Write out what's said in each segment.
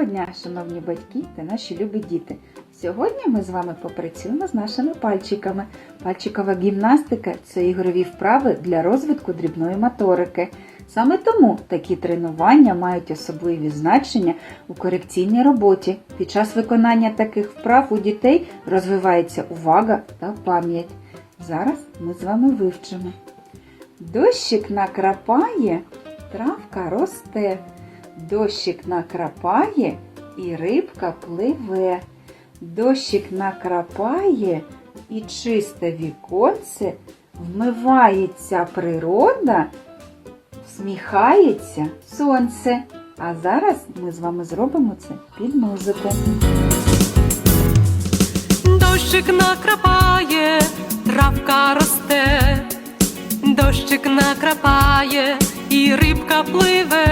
дня, шановні батьки та наші любі діти! Сьогодні ми з вами попрацюємо з нашими пальчиками. Пальчикова гімнастика це ігрові вправи для розвитку дрібної моторики. Саме тому такі тренування мають особливі значення у корекційній роботі. Під час виконання таких вправ у дітей розвивається увага та пам'ять. Зараз ми з вами вивчимо. Дощик накрапає, травка росте. Дощик накрапає і рибка пливе. Дощик накрапає і чисте віконце, вмивається природа, всміхається сонце. А зараз ми з вами зробимо це під музику. Дощик накрапає, травка росте, дощик накрапає і рибка пливе,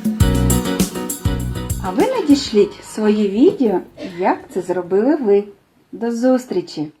А ви надішліть свої відео, як це зробили ви. До зустрічі!